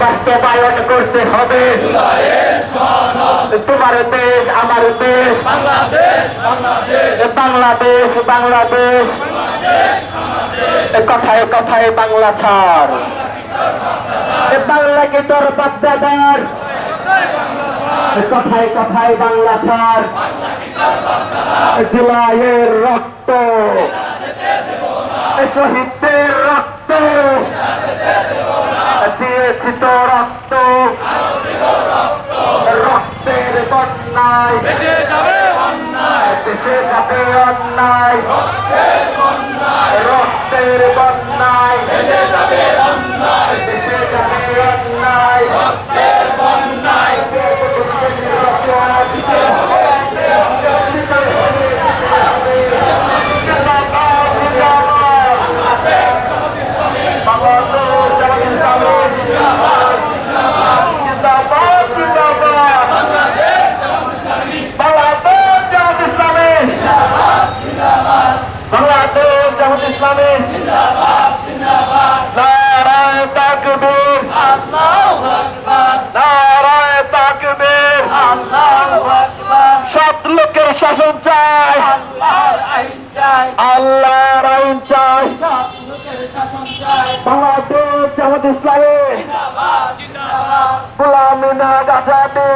বাস্তবায়ন করতে হবে। তোমার দেশ আমার দেশ। বাংলাদেশ বাংলাদেশ। কথায় কথায় বাংলা ছাড়। এ বাংলা কি তোর বাচ্চাদার কথায় কথায় বাংলা ছাড়। জুলাইয়ের রক্ত। শহীদদের রক্ত। দিয়েছি তো রক্ত। রক্তের বন্যায়। দেশে যাবে অন্যায়। রক্তের বন্যায় দেশে যাবে অন্যায় জিন্দাবাদ জিন্দাবাদ বাংলাদেশ জামাত ইসলামী বাংলাদেশ জামাত ইসলামী। নারায় তাকবীর। নারায় সৎ লোকের শাসন চাই। আল্লাহর আইন চাই। বাংলাদেশ, জামাত ইসলামী। গোলামী না গাছাতে